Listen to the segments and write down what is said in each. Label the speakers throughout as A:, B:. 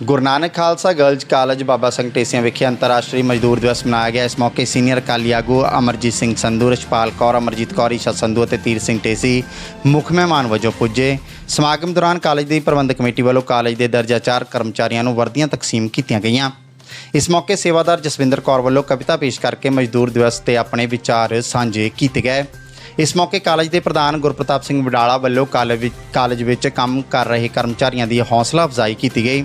A: ਗੁਰੂ Nanak Khalsa girls college Baba Singh Dhesian ਵਿਖੇ ਅੰਤਰਰਾਸ਼ਟਰੀ ਮਜ਼ਦੂਰ ਦਿਵਸ ਮਨਾਇਆ ਗਿਆ। ਇਸ ਮੌਕੇ ਸੀਨੀਅਰ ਅਕਾਲੀ ਆਗੂ ਅਮਰਜੀਤ ਸਿੰਘ ਸੰਧੂ, ਰਛਪਾਲ ਕੌਰ, ਅਮਰਜੀਤ ਕੌਰ, ਈਸ਼ਾ ਸੰਧੂ ਅਤੇ ਤੀਰ ਸਿੰਘ ਢੇਸੀ ਮੁੱਖ ਮਹਿਮਾਨ ਵਜੋਂ ਪੁੱਜੇ। ਸਮਾਗਮ ਦੌਰਾਨ ਕਾਲਜ ਦੀ ਪ੍ਰਬੰਧਕ ਕਮੇਟੀ ਵੱਲੋਂ ਕਾਲਜ ਦੇ ਦਰਜਾ 4 ਕਰਮਚਾਰੀਆਂ ਨੂੰ ਵਰਦੀਆਂ ਤਕਸੀਮ ਕੀਤੀਆਂ ਗਈਆਂ। ਇਸ ਮੌਕੇ ਸੇਵਾਦਾਰ ਜਸਵਿੰਦਰ ਕੌਰ ਵੱਲੋਂ ਕਵਿਤਾ ਪੇਸ਼ ਕਰਕੇ ਮਜ਼ਦੂਰ ਦਿਵਸ ਤੇ ਆਪਣੇ ਵਿਚਾਰ ਸਾਂਝੇ ਕੀਤੇ ਗਏ। ਇਸ ਮੌਕੇ ਕਾਲਜ ਦੇ ਪ੍ਰਧਾਨ ਗੁਰਪ੍ਰਤਾਪ ਸਿੰਘ ਵਡਾਲਾ ਵੱਲੋਂ ਕਾਲਜ ਕਾਲਜ ਵਿੱਚ ਕੰਮ ਕਰ ਰਹੇ ਕਰਮਚਾਰੀਆਂ ਦੀ ਹੌਸਲਾ ਅਫਜ਼ਾਈ ਕੀਤੀ ਗਈ।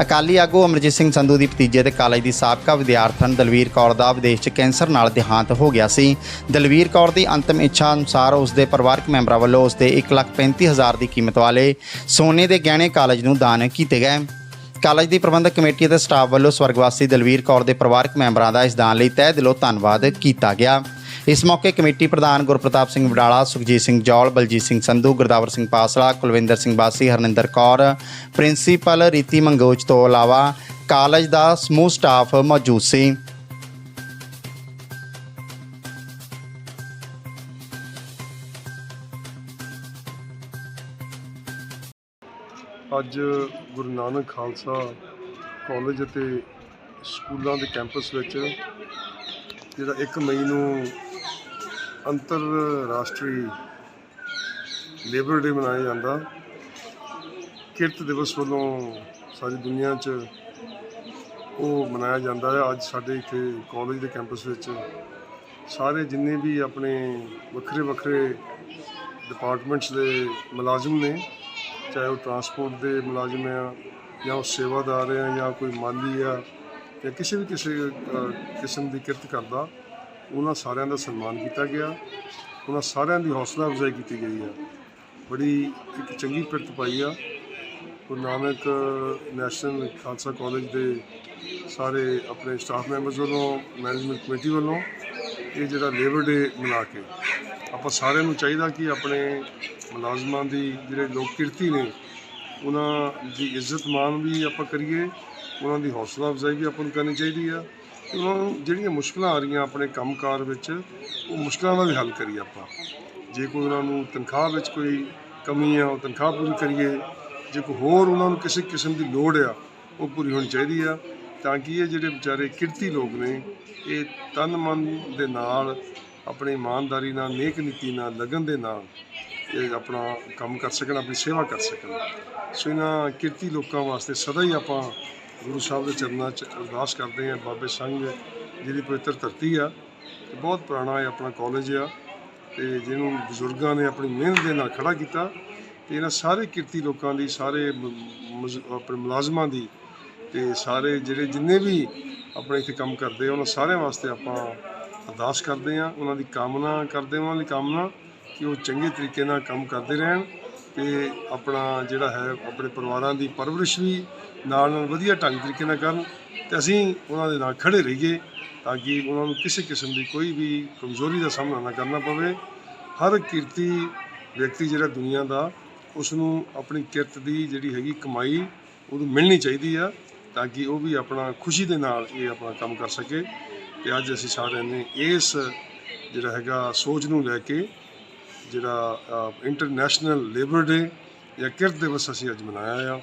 A: ਅਕਾਲੀ ਆਗੂ ਅਮਰਜੀਤ ਸਿੰਘ ਸੰਧੂ ਦੀ ਭਤੀਜੇ ਤੇ ਕਾਲਜ ਦੀ ਸਾਬਕਾ ਵਿਦਿਆਰਥਣ ਦਲਵੀਰ ਕੌਰ ਦਾ ਵਿਦੇਸ਼ 'ਚ ਕੈਂਸਰ ਨਾਲ ਦੇਹਾਂਤ ਹੋ ਗਿਆ ਸੀ। ਦਲਵੀਰ ਕੌਰ ਦੀ ਅੰਤਮ ਇੱਛਾ ਅਨੁਸਾਰ ਉਸ ਦੇ ਪਰਿਵਾਰਕ ਮੈਂਬਰਾਂ ਵੱਲੋਂ ਉਸ ਦੇ 135000 ਦੀ ਕੀਮਤ ਵਾਲੇ ਸੋਨੇ ਦੇ ਗਹਿਣੇ ਕਾਲਜ ਨੂੰ ਦਾਨ ਕੀਤੇ ਗਏ। ਕਾਲਜ ਦੀ ਪ੍ਰਬੰਧਕ ਕਮੇਟੀ ਅਤੇ ਸਟਾਫ ਵੱਲੋਂ ਸਵਰਗਵਾਸੀ ਦਲਵੀਰ ਕੌਰ ਦੇ ਪਰਿਵਾਰਕ ਮੈਂਬਰਾਂ ਦਾ ਇਸ ਦਾਨ ਲਈ ਤਹਿ ਦਿਲੋਂ ਧੰਨਵਾਦ ਕੀਤਾ ਗਿਆ। ਇਸ ਮੌਕੇ ਕਮੇਟੀ ਪ੍ਰਧਾਨ ਗੁਰਪ੍ਰਤਾਪ ਸਿੰਘ ਵਡਾਲਾ, ਸੁਖਜੀਤ ਸਿੰਘ ਜੌਲ, ਬਲਜੀਤ ਸਿੰਘ ਸੰਧੂ, ਗੁਰਦਾਵਰ ਸਿੰਘ ਪਾਸਲਾ, ਕੁਲਵਿੰਦਰ ਸਿੰਘ ਬਾਸੀ, ਹਰਨਿੰਦਰ ਕੌਰ, ਪ੍ਰਿੰਸੀਪਲ ਰੀਤੀ ਮੰਗੋਚ ਤੋਂ ਇਲਾਵਾ ਕਾਲਜ ਦਾ ਸਮੂਹ ਸਟਾਫ ਮੌਜੂਦ ਸੀ।
B: ਅੱਜ ਗੁਰੂ ਨਾਨਕ ਖਾਲਸਾ ਕਾਲਜ ਅਤੇ ਸਕੂਲਾਂ ਦੇ ਕੈਂਪਸ ਵਿੱਚ, ਜਿਹੜਾ 1 ਮਈ ਨੂੰ ਅੰਤਰਰਾਸ਼ਟਰੀ ਲੇਬਰ ਡੇ ਮਨਾਇਆ ਜਾਂਦਾ। ਕਿਰਤ ਦਿਵਸ ਵੱਲੋਂ ਸਾਰੀ ਦੁਨੀਆ 'ਚ ਉਹ ਮਨਾਇਆ ਜਾਂਦਾ ਹੈ। ਅੱਜ ਸਾਡੇ ਇੱਥੇ ਕਾਲਜ ਦੇ ਕੈਂਪਸ ਵਿੱਚ ਸਾਰੇ ਜਿੰਨੇ ਵੀ ਆਪਣੇ ਵੱਖਰੇ ਵੱਖਰੇ ਡਿਪਾਰਟਮੈਂਟਸ ਦੇ ਮੁਲਾਜ਼ਮ ਨੇ, ਚਾਹੇ ਉਹ ਟਰਾਂਸਪੋਰਟ ਦੇ ਮੁਲਾਜ਼ਮ ਆ, ਜਾਂ ਉਹ ਸੇਵਾਦਾਰ ਆ, ਜਾਂ ਕੋਈ ਮਾਲੀ ਆ, ਜਾਂ ਕਿਸੇ ਵੀ ਕਿਸੇ ਕਿਸਮ ਦੀ ਕਿਰਤ ਕਰਦਾ ਉਹਨਾਂ ਸਾਰਿਆਂ ਦਾ ਸਨਮਾਨ ਕੀਤਾ ਗਿਆ। ਉਹਨਾਂ ਸਾਰਿਆਂ ਦੀ ਹੌਸਲਾ ਅਫਜ਼ਾਈ ਕੀਤੀ ਗਈ ਆ। ਬੜੀ ਇੱਕ ਚੰਗੀ ਪਿਰਤ ਪਾਈ ਆ। ਗੁਰੂ ਨਾਨਕ ਨੈਸ਼ਨਲ ਖਾਲਸਾ ਕਾਲਜ ਦੇ ਸਾਰੇ ਆਪਣੇ ਸਟਾਫ ਮੈਂਬਰਸ ਵੱਲੋਂ, ਮੈਨੇਜਮੈਂਟ ਕਮੇਟੀ ਵੱਲੋਂ ਇਹ ਜਿਹੜਾ ਲੇਬਰ ਡੇ ਮਨਾ ਕੇ ਆਪਾਂ ਸਾਰਿਆਂ ਨੂੰ ਚਾਹੀਦਾ ਕਿ ਆਪਣੇ ਮੁਲਾਜ਼ਮਾਂ ਦੀ ਜਿਹੜੇ ਲੋਕ ਕਿਰਤੀ ਨੇ, ਉਹਨਾਂ ਦੀ ਇੱਜ਼ਤ ਮਾਣ ਵੀ ਆਪਾਂ ਕਰੀਏ, ਉਹਨਾਂ ਦੀ ਹੌਸਲਾ ਅਫਜ਼ਾਈ ਵੀ ਆਪਾਂ ਨੂੰ ਕਰਨੀ ਚਾਹੀਦੀ ਆ। ਤੇ ਉਹਨਾਂ ਨੂੰ ਜਿਹੜੀਆਂ ਮੁਸ਼ਕਲਾਂ ਆ ਰਹੀਆਂ ਆਪਣੇ ਕੰਮਕਾਰ ਵਿੱਚ, ਉਹ ਮੁਸ਼ਕਲਾਂ ਦਾ ਵੀ ਹੱਲ ਕਰੀਏ ਆਪਾਂ। ਜੇ ਕੋਈ ਉਹਨਾਂ ਨੂੰ ਤਨਖਾਹ ਵਿੱਚ ਕੋਈ ਕਮੀ ਆ, ਉਹ ਤਨਖਾਹ ਪੂਰੀ ਕਰੀਏ। ਜੇ ਕੋਈ ਹੋਰ ਉਹਨਾਂ ਨੂੰ ਕਿਸੇ ਕਿਸਮ ਦੀ ਲੋੜ ਆ, ਉਹ ਪੂਰੀ ਹੋਣੀ ਚਾਹੀਦੀ ਆ। ਤਾਂ ਕਿ ਇਹ ਜਿਹੜੇ ਵਿਚਾਰੇ ਕਿਰਤੀ ਲੋਕ ਨੇ, ਇਹ ਤਨ ਮਨ ਦੇ ਨਾਲ, ਆਪਣੀ ਇਮਾਨਦਾਰੀ ਨਾਲ, ਨੇਕ ਨੀਤੀ ਨਾਲ, ਲਗਨ ਦੇ ਨਾਲ ਇਹ ਆਪਣਾ ਕੰਮ ਕਰ ਸਕਣ, ਆਪਣੀ ਸੇਵਾ ਕਰ ਸਕਣ। ਸੋ ਇਹਨਾਂ ਕਿਰਤੀ ਲੋਕਾਂ ਵਾਸਤੇ ਸਦਾ ਹੀ ਆਪਾਂ ਗੁਰੂ ਸਾਹਿਬ ਦੇ ਚਰਨਾਂ 'ਚ ਅਰਦਾਸ ਕਰਦੇ ਹਾਂ, ਬਾਬੇ ਸੰਘ ਜਿਹਦੀ ਪਵਿੱਤਰ ਧਰਤੀ ਆ, ਤੇ ਬਹੁਤ ਪੁਰਾਣਾ ਇਹ ਆਪਣਾ ਕਾਲਜ ਆ, ਤੇ ਜਿਹਨੂੰ ਬਜ਼ੁਰਗਾਂ ਨੇ ਆਪਣੀ ਮਿਹਨਤ ਦੇ ਨਾਲ ਖੜਾ ਕੀਤਾ, ਤੇ ਇਹਨਾਂ ਸਾਰੇ ਕਿਰਤੀ ਲੋਕਾਂ ਦੀ, ਸਾਰੇ ਆਪਣੇ ਮੁਲਾਜ਼ਮਾਂ ਦੀ, ਤੇ ਸਾਰੇ ਜਿਹੜੇ ਜਿੰਨੇ ਵੀ ਆਪਣੇ ਇੱਥੇ ਕੰਮ ਕਰਦੇ ਆ, ਉਹਨਾਂ ਸਾਰਿਆਂ ਵਾਸਤੇ ਆਪਾਂ ਅਰਦਾਸ ਕਰਦੇ ਆ ਉਹਨਾਂ ਦੀ ਕਾਮਨਾ ਕਰਦੇ ਉਹਨਾਂ ਦੀ ਕਾਮਨਾ ਕਿ ਉਹ ਚੰਗੇ ਤਰੀਕੇ ਨਾਲ ਕੰਮ ਕਰਦੇ ਰਹਿਣ ਤੇ ਆਪਣਾ ਜਿਹੜਾ ਹੈ, ਆਪਣੇ ਪਰਿਵਾਰਾਂ ਦੀ ਪਰਵਰਿਸ਼ ਵੀ ਨਾਲ ਨਾਲ ਵਧੀਆ ਢੰਗ ਤਰੀਕੇ ਨਾਲ ਕਰਨ ਤੇ ਅਸੀਂ ਉਹਨਾਂ ਦੇ ਨਾਲ ਖੜੇ ਰਹੀਏ ਤਾਂ ਕਿ ਉਹਨਾਂ ਨੂੰ ਕਿਸੇ ਕਿਸਮ ਦੀ ਕੋਈ ਵੀ ਕਮਜ਼ੋਰੀ ਦਾ ਸਾਹਮਣਾ ਨਾ ਕਰਨਾ ਪਵੇ। ਹਰ ਕਿਰਤੀ ਵਿਅਕਤੀ ਜਿਹੜਾ ਦੁਨੀਆ ਦਾ ਉਸ ਨੂੰ ਆਪਣੀ ਕਿਰਤ ਦੀ ਜਿਹੜੀ ਹੈਗੀ ਕਮਾਈ ਉਹਨੂੰ ਮਿਲਣੀ ਚਾਹੀਦੀ ਆ ਤਾਂ ਕਿ ਉਹ ਵੀ ਆਪਣਾ ਖੁਸ਼ੀ ਦੇ ਨਾਲ ਇਹ ਆਪਣਾ ਕੰਮ ਕਰ ਸਕੇ। ਤੇ ਅੱਜ ਅਸੀਂ ਸਾਰਿਆਂ ਨੇ ਇਸ ਜਿਹੜਾ ਹੈਗਾ ਸੋਚ ਨੂੰ ਲੈ ਕੇ ਜਿਹੜਾ ਇੰਟਰਨੈਸ਼ਨਲ ਲੇਬਰ ਡੇ ਜਾਂ ਕਿਰਤ ਦਿਵਸ ਅਸੀਂ ਅੱਜ ਮਨਾਇਆ ਆ।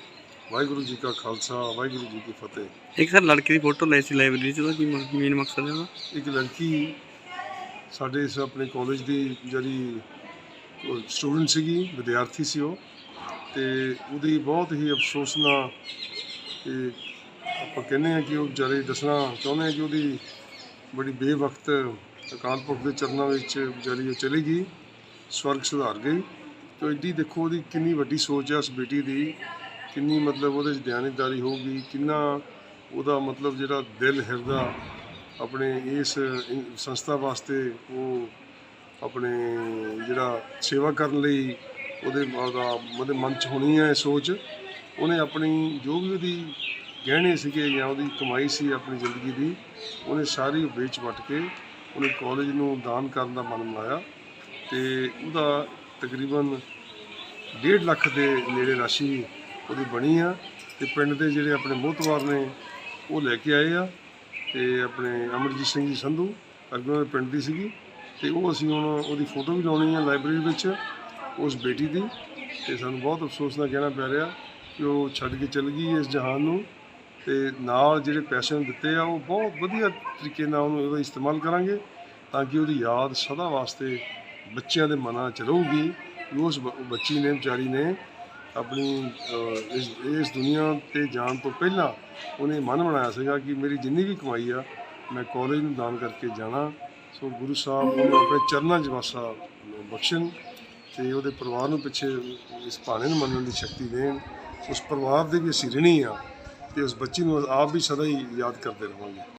B: ਵਾਹਿਗੁਰੂ ਜੀ ਕਾ ਖਾਲਸਾ ਵਾਹਿਗੁਰੂ ਜੀ ਕੀ ਫਤਿਹ।
C: ਇੱਕ ਸਰ ਲੜਕੀ ਦੀ ਫੋਟੋ ਲਈ ਸੀ ਲਾਇਬ੍ਰੇਰੀ ਚ ਉਹਦਾ ਕੀ ਮੇਨ ਮਕਸਦ ਹੈ ਉਹਦਾ?
B: ਇੱਕ ਲੜਕੀ ਸਾਡੇ ਇਸ ਆਪਣੇ ਕਾਲਜ ਦੀ ਜਿਹੜੀ ਸਟੂਡੈਂਟ ਸੀਗੀ ਵਿਦਿਆਰਥੀ ਸੀ ਉਹ। ਤੇ ਉਹਦੀ ਬਹੁਤ ਹੀ ਅਫਸੋਸ ਨਾਲ ਕਿ ਆਪਾਂ ਕਹਿੰਦੇ ਆ ਕਿ ਉਹ ਵਿਚਾਰੇ ਦੱਸਣਾ ਚਾਹੁੰਦੇ ਆ ਕਿ ਉਹਦੀ ਬੜੀ ਬੇਵਕਤ ਅਕਾਲ ਪੁਰਖ ਦੇ ਚਰਨਾਂ ਵਿੱਚ ਵਿਚਾਰੀ ਉਹ ਚਲੀ ਗਈ। ਸਵਰਗ ਸੁਧਾਰ ਗਈ ਤੇ ਇੱਡੀ ਦੇਖੋ ਉਹਦੀ ਕਿੰਨੀ ਵੱਡੀ ਸੋਚ ਹੈ ਉਸ ਬੇਟੀ ਦੀ। ਕਿੰਨੀ ਮਤਲਬ ਉਹਦੇ 'ਚ ਦਿਆਨਤਦਾਰੀ ਹੋਊਗੀ। ਕਿੰਨਾ ਉਹਦਾ ਮਤਲਬ ਜਿਹੜਾ ਦਿਲ, ਹਿਰਦਾ ਆਪਣੇ ਇਸ ਸੰਸਥਾ ਵਾਸਤੇ ਉਹ ਆਪਣੇ ਜਿਹੜਾ ਸੇਵਾ ਕਰਨ ਲਈ ਉਹਦੇ ਉਹਦਾ ਉਹਦੇ ਮਨ 'ਚ ਹੋਣੀ ਹੈ ਇਹ ਸੋਚ। ਉਹਨੇ ਆਪਣੀ ਜੋ ਵੀ ਉਹਦੀ ਗਹਿਣੇ ਸੀਗੇ ਜਾਂ ਉਹਦੀ ਕਮਾਈ ਸੀ ਆਪਣੀ ਜ਼ਿੰਦਗੀ ਦੀ, ਉਹਨੇ ਸਾਰੀ ਵੇਚ ਵਟ ਕੇ ਉਹਨੇ ਕਾਲਜ ਨੂੰ ਦਾਨ ਕਰਨ ਦਾ ਮਨ ਬਣਾਇਆ। ਤੇ ਉਹਦਾ ਤਕਰੀਬਨ 1.5 ਲੱਖ ਦੇ ਨੇੜੇ ਰਾਸ਼ੀ ਉਹਦੀ ਬਣੀ ਆ ਤੇ ਪਿੰਡ ਦੇ ਜਿਹੜੇ ਆਪਣੇ ਮੋਹਤਵਾਰ ਨੇ ਉਹ ਲੈ ਕੇ ਆਏ ਆ ਤੇ ਆਪਣੇ ਅਮਰਜੀਤ ਸਿੰਘ ਜੀ ਸੰਧੂ ਅਰਗੋਂ ਦੇ ਪਿੰਡ ਦੀ ਸੀਗੀ ਤੇ ਉਹ ਅਸੀਂ ਹੁਣ ਉਹਦੀ ਫੋਟੋ ਵੀ ਲਾਉਣੀ ਆ ਲਾਇਬ੍ਰੇਰੀ ਵਿੱਚ ਉਸ ਬੇਟੀ ਦੀ ਤੇ ਸਾਨੂੰ ਬਹੁਤ ਅਫਸੋਸ ਨਾਲ ਕਹਿਣਾ ਪੈ ਰਿਹਾ ਕਿ ਉਹ ਛੱਡ ਕੇ ਚਲ ਗਈ ਇਸ ਜਹਾਨ ਨੂੰ ਤੇ ਨਾਲ ਜਿਹੜੇ ਪੈਸੇ ਨੂੰ ਦਿੱਤੇ ਆ ਉਹ ਬਹੁਤ ਵਧੀਆ ਤਰੀਕੇ ਨਾਲ ਉਹਨੂੰ ਉਹਦਾ ਇਸਤੇਮਾਲ ਕਰਾਂਗੇ ਤਾਂ ਕਿ ਉਹਦੀ ਯਾਦ ਸਦਾ ਵਾਸਤੇ ਬੱਚਿਆਂ ਦੇ ਮਨਾਂ 'ਚ ਰਹੂਗੀ ਉਸ ਬ- ਬੱਚੀ ਨੇ, ਵਿਚਾਰੀ ਨੇ ਆਪਣੀ ਇਸ ਇਸ ਦੁਨੀਆ ਤੇ ਜਾਣ ਤੋਂ ਪਹਿਲਾਂ ਉਹਨੇ ਮਨ ਬਣਾਇਆ ਸੀਗਾ ਕਿ ਮੇਰੀ ਜਿੰਨੀ ਵੀ ਕਮਾਈ ਆ, ਮੈਂ ਕਾਲਜ ਨੂੰ ਦਾਨ ਕਰਕੇ ਜਾਣਾ। ਸੋ ਗੁਰੂ ਸਾਹਿਬ ਉਹਨੂੰ ਆਪਣੇ ਚਰਨਾਂ 'ਚ ਵਾਸਾ ਬਖਸ਼ਣ ਤੇ ਉਹਦੇ ਪਰਿਵਾਰ ਨੂੰ ਪਿੱਛੇ ਇਸ ਭਾਣੇ ਨੂੰ ਮੰਨਣ ਦੀ ਸ਼ਕਤੀ ਦੇਣ। ਉਸ ਪਰਿਵਾਰ ਦੇ ਵੀ ਅਸੀਂ ਰਿਣੀ ਆ ਤੇ ਉਸ ਬੱਚੀ ਨੂੰ ਆਪ ਵੀ ਸਦਾ ਹੀ ਯਾਦ ਕਰਦੇ ਰਹਾਂਗੇ।